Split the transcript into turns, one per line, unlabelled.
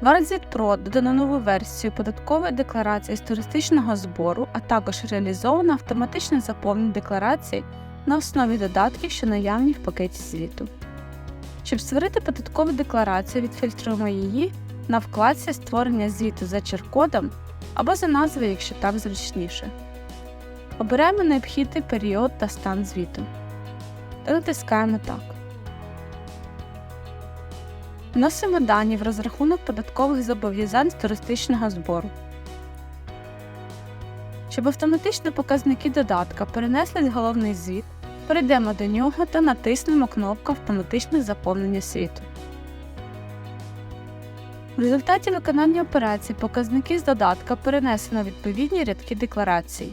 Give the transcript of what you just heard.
Варзит Pro додано нову версію податкової декларації з туристичного збору, а також реалізовано автоматичне заповнення декларацій на основі додатків, що наявні в пакеті звіту. Щоб створити податкову декларацію, відфільтруємо її на вкладці Створення звіту за чер-кодом або за назвою, якщо так зручніше. Обираємо необхідний період та стан звіту та натискаємо Так. Вносимо дані в розрахунок податкових зобов'язань з туристичного збору. Щоб автоматично показники додатка перенеслись в головний звіт, перейдемо до нього та натиснемо кнопку Автоматичне заповнення світу. В результаті виконання операції показники з додатка перенесено відповідні рядки декларації.